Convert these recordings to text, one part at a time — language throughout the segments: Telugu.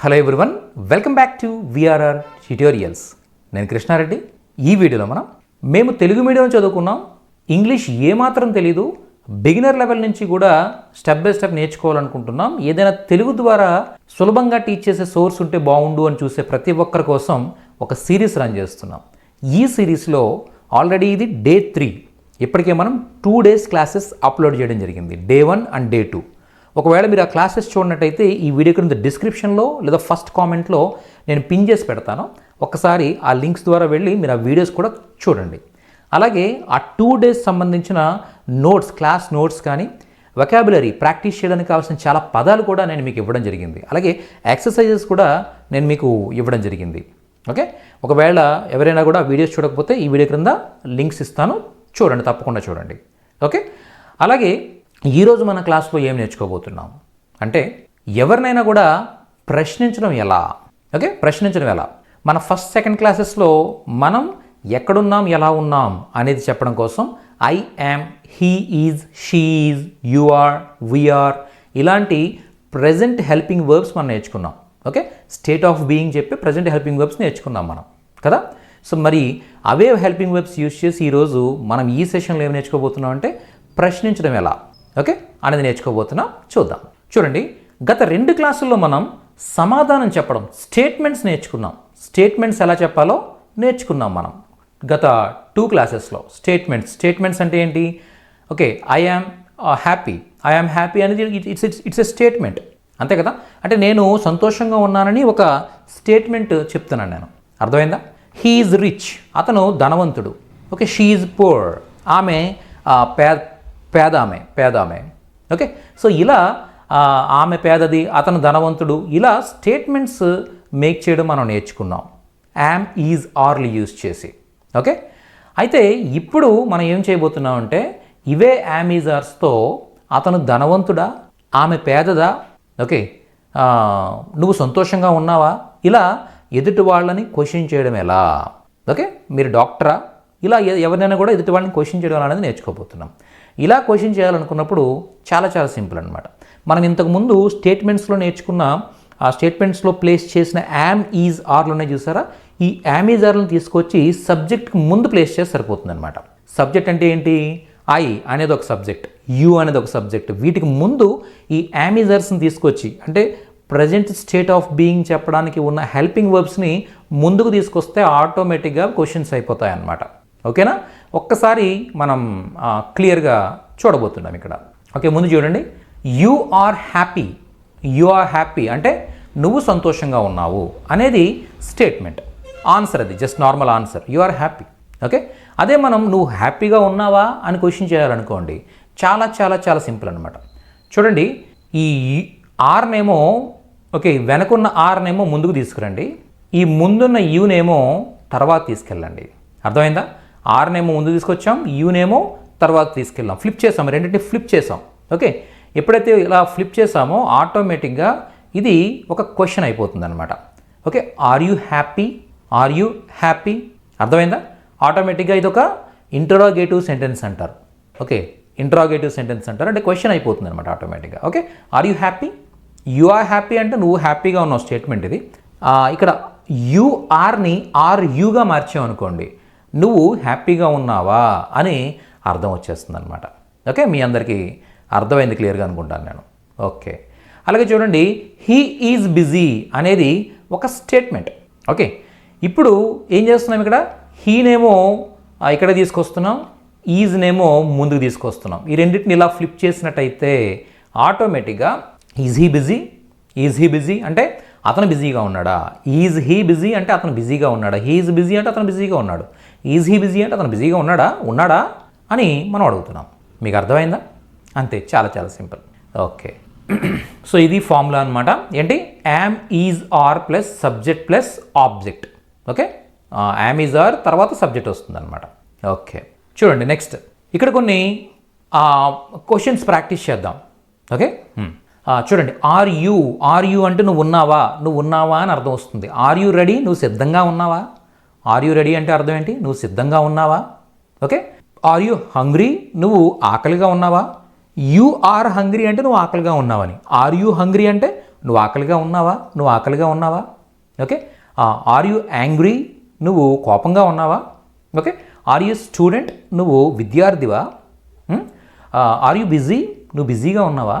Hello everyone welcome back to VRR tutorials నేను కృష్ణారెడ్డి. ఈ వీడియోలో మనం మేము తెలుగు మీడియం చదువుకున్నాం. ఇంగ్లీష్ ఏమాత్రం తెలీదు. బిగినర్ లెవెల్ నుంచి కూడా స్టెప్ బై స్టెప్ నేర్చుకోవాలనుకుంటున్నాం. ఏదైనా తెలుగు ద్వారా సులభంగా టీచ్ చేసే సోర్స్ ఉంటే బాగుండు అని చూసే ప్రతి ఒక్కరి కోసం ఒక సిరీస్ రన్ చేస్తున్నాం. ఈ సిరీస్లో ఆల్రెడీ ఇది డే త్రీ ఇప్పటికే మనం టూ డేస్ క్లాసెస్ అప్లోడ్ చేయడం జరిగింది. Day one and day two ఒకవేళ మీరు ఆ క్లాసెస్ చూడనట్టయితే ఈ వీడియో కింద డిస్క్రిప్షన్లో లేదా ఫస్ట్ కామెంట్లో నేను పిన్ చేసి పెడతాను. ఒకసారి ఆ లింక్స్ ద్వారా వెళ్ళి మీరు ఆ వీడియోస్ కూడా చూడండి. అలాగే ఆ టూ డేస్ సంబంధించిన నోట్స్ క్లాస్ నోట్స్ కానీ వొకాబులరీ ప్రాక్టీస్ చేయడానికి కావాల్సిన చాలా పదాలు కూడా నేను మీకు ఇవ్వడం జరిగింది. అలాగే ఎక్సర్సైజెస్ కూడా నేను మీకు ఇవ్వడం జరిగింది. ఓకే? ఒకవేళ ఎవరైనా కూడా వీడియోస్ చూడకపోతే ఈ వీడియో క్రింద లింక్స్ ఇస్తాను. చూడండి తప్పకుండా చూడండి. ఓకే? అలాగే ఈరోజు మన క్లాస్లో ఏం నేర్చుకోబోతున్నాం? అంటే ఎవరినైనా కూడా ప్రశ్నించడం ఎలా? ఓకే? ప్రశ్నించడం ఎలా? మన ఫస్ట్ సెకండ్ క్లాసెస్లో మనం ఎక్కడున్నాం ఎలా ఉన్నాం అనేది చెప్పడం కోసం I am he is she is you are we are ఇలాంటి ప్రజెంట్ హెల్పింగ్ వర్బ్స్ మనం నేర్చుకున్నాం. ఓకే? స్టేట్ ఆఫ్ బీయింగ్ చెప్పి ప్రజెంట్ హెల్పింగ్ వర్బ్స్ నేర్చుకున్నాం మనం. కదా? సో మరి అవే హెల్పింగ్ వర్బ్స్ యూస్ చేసి ఈరోజు మనం ఈ సెషన్లో ఏం నేర్చుకోబోతున్నాం అంటే ప్రశ్నించడం ఎలా? ఓకే? అనేది నేర్చుకోబోతున్నాం చూద్దాం. చూడండి గత రెండు క్లాసుల్లో మనం సమాధానం చెప్పడం స్టేట్మెంట్స్ నేర్చుకున్నాం. స్టేట్మెంట్స్ ఎలా చెప్పాలో నేర్చుకున్నాం మనం. గత టూ క్లాసెస్లో స్టేట్మెంట్స్. స్టేట్మెంట్స్ అంటే ఏంటి? Okay I am happy I am happy అనేది it's it's it's a statement. అంతే కదా? అంటే నేను సంతోషంగా ఉన్నానని ఒక స్టేట్మెంట్ చెప్తున్నాను నేను. అర్థమైందా? హీఈస్ రిచ్ అతను ధనవంతుడు. ఓకే షీఈ్ పూర్ ఆమె uh, పే పేద ఆమె పేద ఆమె ఓకే? సో ఇలా ఆమె పేదది అతను ధనవంతుడు ఇలా స్టేట్మెంట్స్ మేక్ చేయడం మనం నేర్చుకున్నాం. యామ్ ఈజ్ ఆర్లు యూజ్ చేసి. ఓకే? అయితే ఇప్పుడు మనం ఏం చేయబోతున్నాం అంటే ఇవే యామ్ ఈజ్ ఆర్స్తో అతను ధనవంతుడా ఆమె పేదదా? ఓకే? నువ్వు సంతోషంగా ఉన్నావా? ఇలా ఎదుటి వాళ్ళని క్వశ్చన్ చేయడం ఎలా? ఓకే? మీరు డాక్టరా? ఇలా ఎవరినైనా కూడా ఎదుటి వాళ్ళని క్వశ్చన్ చేయడం అనేది నేర్చుకోబోతున్నాం. ఇలా క్వశ్చన్ చేయాలనుకున్నప్పుడు చాలా చాలా సింపుల్ అనమాట మనం ఇంతకుముందు స్టేట్మెంట్స్లో నేర్చుకున్న ఆ స్టేట్మెంట్స్లో ప్లేస్ చేసిన యామ్ ఈజ్ ఆర్లోనే చూసారా? ఈ యామ్ ఈజ్ ఆర్లను తీసుకొచ్చి సబ్జెక్ట్కి ముందు ప్లేస్ చేస్తే సరిపోతుందనమాట సబ్జెక్ట్ అంటే ఏంటి? ఐ అనేది ఒక సబ్జెక్ట్ యు అనేది ఒక సబ్జెక్ట్ వీటికి ముందు ఈ యామిజర్స్ని తీసుకొచ్చి అంటే ప్రజెంట్ స్టేట్ ఆఫ్ బీయింగ్ చెప్పడానికి ఉన్న హెల్పింగ్ వర్బ్స్ని ముందుకు తీసుకొస్తే ఆటోమేటిక్గా క్వశ్చన్స్ అయిపోతాయి అన్నమాట ఓకేనా ఒక్కసారి మనం క్లియర్గా చూడబోతున్నాం ఇక్కడ. ఓకే ముందు చూడండి. You are happy you are happy అంటే నువ్వు సంతోషంగా ఉన్నావు అనేది స్టేట్మెంట్. ఆన్సర్ అది just normal answer. You are happy okay? అదే మనం నువ్వు హ్యాపీగా ఉన్నావా? అని క్వశ్చన్ చేయాలనుకోండి చాలా చాలా చాలా సింపుల్ అనమాట చూడండి ఈ ఆర్నేమో ఓకే వెనకున్న ఆర్నేమో ముందుకు తీసుకురండి. ఈ ముందున్న యూనేమో తర్వాత తీసుకెళ్ళండి. అర్థమైందా? ఆర్నేమో ముందు తీసుకొచ్చాం యూనేమో తర్వాత తీసుకెళ్ళాం. ఫ్లిప్ చేసాం రెండింటిని ఫ్లిప్ చేసాం. ఓకే ఎప్పుడైతే ఇలా ఫ్లిప్ చేసామో ఆటోమేటిక్గా ఇది ఒక క్వశ్చన్ అయిపోతుంది అనమాట okay are you happy are you happy అర్థమైందా? ఆటోమేటిక్గా ఇది ఒక ఇంటరాగేటివ్ సెంటెన్స్ అంటారు. ఓకే ఇంటరాగేటివ్ సెంటెన్స్ అంటారు. అంటే క్వశ్చన్ అయిపోతుంది అనమాట ఆటోమేటిక్గా okay are you happy you are happy అంటే నువ్వు హ్యాపీగా ఉన్నావు స్టేట్మెంట్ ఇది. ఇక్కడ యు ఆర్ని ఆర్ యూగా మార్చావు అనుకోండి. నువ్వు హ్యాపీగా ఉన్నావా అని అర్థం వచ్చేస్తుంది అనమాట ఓకే? మీ అందరికీ అర్థమైంది క్లియర్గా అనుకుంటాను నేను. ఓకే. అలాగే చూడండి హీ ఈజ్ బిజీ అనేది ఒక స్టేట్మెంట్. ఓకే? ఇప్పుడు ఏం చేస్తున్నాం ఇక్కడ? హీనేమో ఇక్కడ తీసుకొస్తున్నాం? ఈజ్నేమో ముందుకు తీసుకొస్తున్నాం. ఈ రెండింటిని ఇలా ఫ్లిప్ చేసినట్టయితే ఆటోమేటిక్గా is he busy? Is he busy అంటే అతను బిజీగా ఉన్నాడా? ఈజ్ హీ బిజీ అంటే అతను బిజీగా ఉన్నాడా? హీ ఈజ్ బిజీ అంటే అతను బిజీగా ఉన్నాడు. ఈజ్ హీ బిజీ అంటే అతను బిజీగా ఉన్నాడా? ఉన్నాడా? అని మనం అడుగుతున్నాం. మీకు అర్థమైందా? అంతే చాలా చాలా సింపుల్. ఓకే. సో ఇది ఫార్ములా అనమాట ఏంటి? Am is are plus subject plus object okay? Am is are తర్వాత సబ్జెక్ట్ వస్తుంది అనమాట ఓకే. చూడండి నెక్స్ట్ ఇక్కడ కొన్ని క్వశ్చన్స్ ప్రాక్టీస్ చేద్దాం. ఓకే? చూడండి ఆర్ యూ ఆర్ యూ అంటే నువ్వు ఉన్నావా? నువ్వు ఉన్నావా అని అర్థం వస్తుంది. ఆర్ యూ రెడీ నువ్వు సిద్ధంగా ఉన్నావా? ఆర్ యూ రెడీ అంటే అర్థం ఏంటి? నువ్వు సిద్ధంగా ఉన్నావా? ఓకే? ఆర్ యూ హంగ్రీ నువ్వు ఆకలిగా ఉన్నావా? యు ఆర్ హంగ్రీ అంటే నువ్వు ఆకలిగా ఉన్నావని. ఆర్ యూ హంగ్రీ అంటే నువ్వు ఆకలిగా ఉన్నావా? నువ్వు ఆకలిగా ఉన్నావా? ఓకే? ఆర్ యూ యాంగ్రీ నువ్వు కోపంగా ఉన్నావా? ఓకే? ఆర్ యు స్టూడెంట్ నువ్వు విద్యార్థివా? ఆర్ యూ బిజీ నువ్వు బిజీగా ఉన్నావా?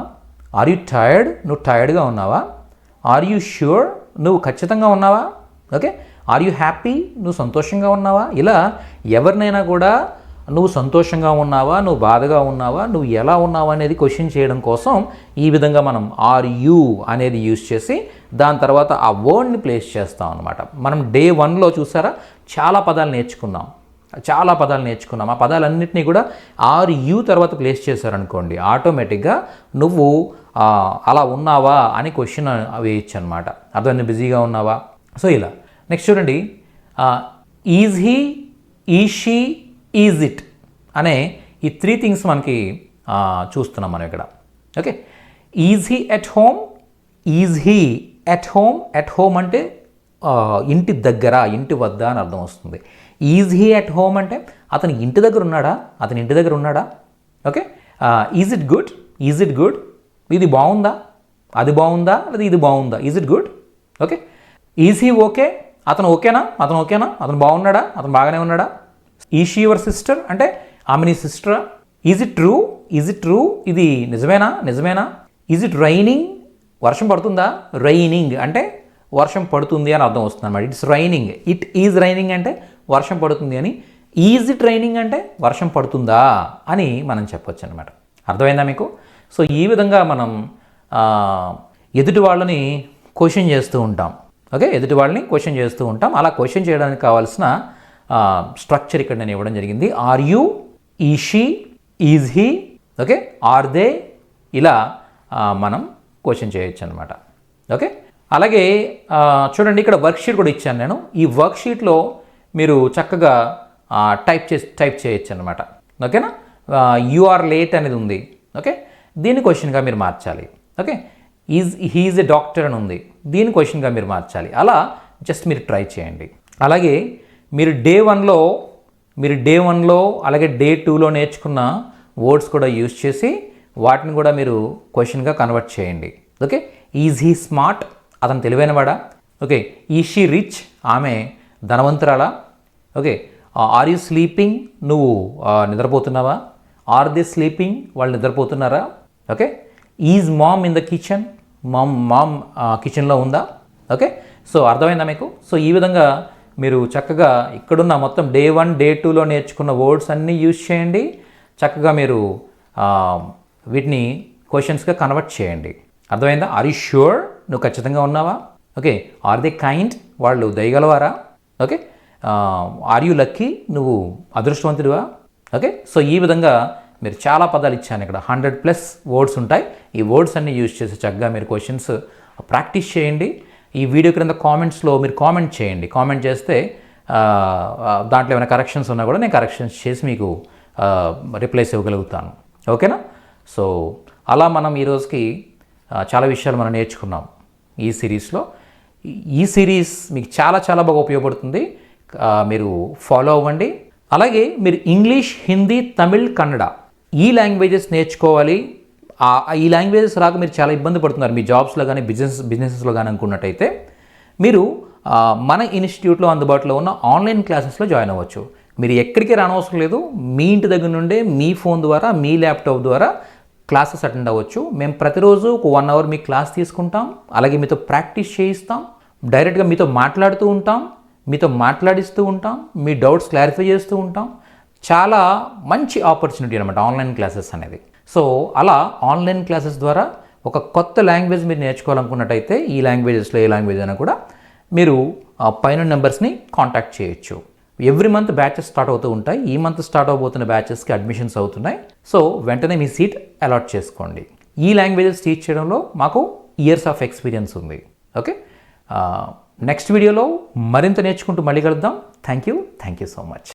ఆర్ యూ టైర్డ్ నువ్వు టైర్డ్గా ఉన్నావా? ఆర్ యూ ష్యూర్ నువ్వు ఖచ్చితంగా ఉన్నావా? ఓకే? ఆర్ యూ హ్యాపీ నువ్వు సంతోషంగా ఉన్నావా? ఇలా ఎవరినైనా కూడా నువ్వు సంతోషంగా ఉన్నావా? నువ్వు బాధగా ఉన్నావా? నువ్వు ఎలా ఉన్నావా? అనేది క్వశ్చన్ చేయడం కోసం ఈ విధంగా మనం ఆర్ యూ అనేది యూజ్ చేసి దాని తర్వాత ఆ వర్డ్ని ప్లేస్ చేస్తాం అనమాట మనం డే వన్లో చూసారా? చాలా పదాలు నేర్చుకున్నాం. చాలా పదాలు నేర్చుకున్నాం. ఆ పదాలన్నింటినీ కూడా ఆర్ యూ తర్వాత ప్లేస్ చేశారనుకోండి. ఆటోమేటిక్గా నువ్వు అలా ఉన్నావా అని క్వశ్చన్ వేయచ్చు అనమాట అర్థం బిజీగా ఉన్నావా? సో ఇలా. నెక్స్ట్ చూడండి. Is he is she is it అనే ఈ త్రీ థింగ్స్ మనకి చూస్తున్నాం మనం ఇక్కడ. Okay. Is he at home? Is he at home? At home అంటే ఇంటి దగ్గర ఇంటి వద్ద అని అర్థం వస్తుంది. ఈజ్ హీ ఎట్ హోమ్ అంటే అతని ఇంటి దగ్గర ఉన్నాడా? అతని ఇంటి దగ్గర ఉన్నాడా? Okay. Is it good? Is it good? ఇది బాగుందా? అది బాగుందా? లేదా ఇది బాగుందా? Is it good? Okay. Is he okay? అతను ఓకేనా? అతను ఓకేనా? అతను బాగున్నాడా? అతను బాగానే ఉన్నాడా? ఈ షీ యువర్ సిస్టర్ అంటే ఆమె నీ సిస్టరా is it true is it true ఇది నిజమేనా? నిజమేనా? ఈజ్ ఇట్ రైనింగ్ వర్షం పడుతుందా? రైనింగ్ అంటే వర్షం పడుతుంది అని అర్థం వస్తుంది అనమాట it's raining it is raining అంటే వర్షం పడుతుంది అని. ఈజ్ ఇట్ రైనింగ్ అంటే వర్షం పడుతుందా? అని మనం చెప్పొచ్చు అనమాట అర్థమైందా మీకు? సో ఈ విధంగా మనం ఎదుటి వాళ్ళని క్వశ్చన్ చేస్తూ ఉంటాం. ఓకే? ఎదుటి వాళ్ళని క్వశ్చన్ చేస్తూ ఉంటాం. అలా క్వశ్చన్ చేయడానికి కావాల్సిన స్ట్రక్చర్ ఇక్కడ నేను ఇవ్వడం జరిగింది. Are you is she is he okay? Are they ఇలా మనం క్వశ్చన్ చేయొచ్చు అనమాట ఓకే? అలాగే చూడండి ఇక్కడ వర్క్షీట్ కూడా ఇచ్చాను నేను. ఈ వర్క్షీట్లో మీరు చక్కగా టైప్ చేసి టైప్ చేయొచ్చు అనమాట ఓకేనా యు ఆర్ లేట్ అనేది ఉంది. ఓకే? దీన్ని క్వశ్చన్గా మీరు మార్చాలి. Okay? Is he's a doctor అని ఉంది. దీని క్వశ్చన్గా మీరు మార్చాలి. అలా జస్ట్ మీరు ట్రై చేయండి. అలాగే మీరు డే వన్లో మీరు డే వన్లో అలాగే డే టూలో నేర్చుకున్న వర్డ్స్ కూడా యూజ్ చేసి వాటిని కూడా మీరు క్వశ్చన్గా కన్వర్ట్ చేయండి. ఓకే? Is he smart? అతను తెలివైనవాడా? ఓకే? Is she rich? ఆమె ధనవంతురాలా? ఓకే? Are you sleeping? నువ్వు నిద్రపోతున్నావా? Are they sleeping? వాళ్ళు నిద్రపోతున్నారా? Okay? Is mom in the kitchen? Mom mom కిచెన్లో ఉందా? ఓకే? సో అర్థమైందా మీకు? సో ఈ విధంగా మీరు చక్కగా ఇక్కడున్న మొత్తం డే వన్ డే టూలో నేర్చుకున్న వర్డ్స్ అన్నీ యూజ్ చేయండి. చక్కగా మీరు వీటిని క్వశ్చన్స్గా కన్వర్ట్ చేయండి. అర్థమైందా? ఆర్ యూ ష్యూర్ నువ్వు ఖచ్చితంగా ఉన్నావా? ఓకే? ఆర్ దే కైండ్ వాళ్ళు దయగలవారా? ఓకే? ఆర్ యూ లక్కీ నువ్వు అదృష్టవంతుడివా? ఓకే? సో ఈ విధంగా మీరు చాలా పదాలు ఇచ్చాను ఇక్కడ. హండ్రెడ్ ప్లస్ వర్డ్స్ ఉంటాయి. ఈ వర్డ్స్ అన్ని యూజ్ చేసి చక్కగా మీరు క్వశ్చన్స్ ప్రాక్టీస్ చేయండి. ఈ వీడియో క్రింద కామెంట్స్లో మీరు కామెంట్ చేయండి. కామెంట్ చేస్తే దాంట్లో ఏమైనా కరెక్షన్స్ ఉన్నా కూడా నేను కరెక్షన్స్ చేసి మీకు రిప్లైస్ ఇవ్వగలుగుతాను. ఓకేనా సో అలా మనం ఈ రోజుకి చాలా విషయాలు మనం నేర్చుకున్నాం ఈ సిరీస్లో ఈ- సిరీస్ మీకు చాలా చాలా బాగా ఉపయోగపడుతుంది. మీరు ఫాలో అవ్వండి. అలాగే మీరు ఇంగ్లీష్ హిందీ తమిళ్ కన్నడ ఈ లాంగ్వేజెస్ నేర్చుకోవాలి. ఈ లాంగ్వేజెస్ రాక మీరు చాలా ఇబ్బంది పడుతున్నారు. మీ జాబ్స్లో కానీ బిజినెస్ బిజినెసెస్లో కానీ అనుకున్నట్టయితే మీరు మన ఇన్స్టిట్యూట్లో అందుబాటులో ఉన్న ఆన్లైన్ క్లాసెస్లో జాయిన్ అవ్వచ్చు. మీరు ఎక్కడికి రానవసరం లేదు. మీ ఇంటి దగ్గర నుండే మీ ఫోన్ ద్వారా మీ ల్యాప్టాప్ ద్వారా క్లాసెస్ అటెండ్ అవ్వచ్చు. మేము ప్రతిరోజు ఒక వన్ అవర్ మీ క్లాస్ తీసుకుంటాం. అలాగే మీతో ప్రాక్టీస్ చేయిస్తాం. డైరెక్ట్గా మీతో మాట్లాడుతూ ఉంటాం. మీతో మాట్లాడిస్తూ ఉంటాం. మీ డౌట్స్ క్లారిఫై చేస్తూ ఉంటాం. చాలా మంచి ఆపర్చునిటీ అనమాట ఆన్లైన్ క్లాసెస్ అనేది. సో అలా ఆన్లైన్ క్లాసెస్ ద్వారా ఒక కొత్త లాంగ్వేజ్ మీరు నేర్చుకోవాలనుకున్నట్టయితే ఈ లాంగ్వేజెస్లో ఏ లాంగ్వేజ్ అయినా కూడా మీరు పైన నెంబర్స్ని కాంటాక్ట్ చేయొచ్చు. ఎవ్రీ మంత్ బ్యాచెస్ స్టార్ట్ అవుతూ ఉంటాయి. ఈ మంత్ స్టార్ట్ అవబోతున్న బ్యాచెస్కి అడ్మిషన్స్ అవుతున్నాయి. సో వెంటనే మీ సీట్ అలాట్ చేసుకోండి. ఈ లాంగ్వేజెస్ టీచ్ చేయడంలో మాకు ఇయర్స్ ఆఫ్ ఎక్స్పీరియన్స్ ఉంది. ఓకే? నెక్స్ట్ వీడియోలో మరింత నేర్చుకుంటూ మళ్ళీ కలుద్దాం. Thank you. Thank you so much.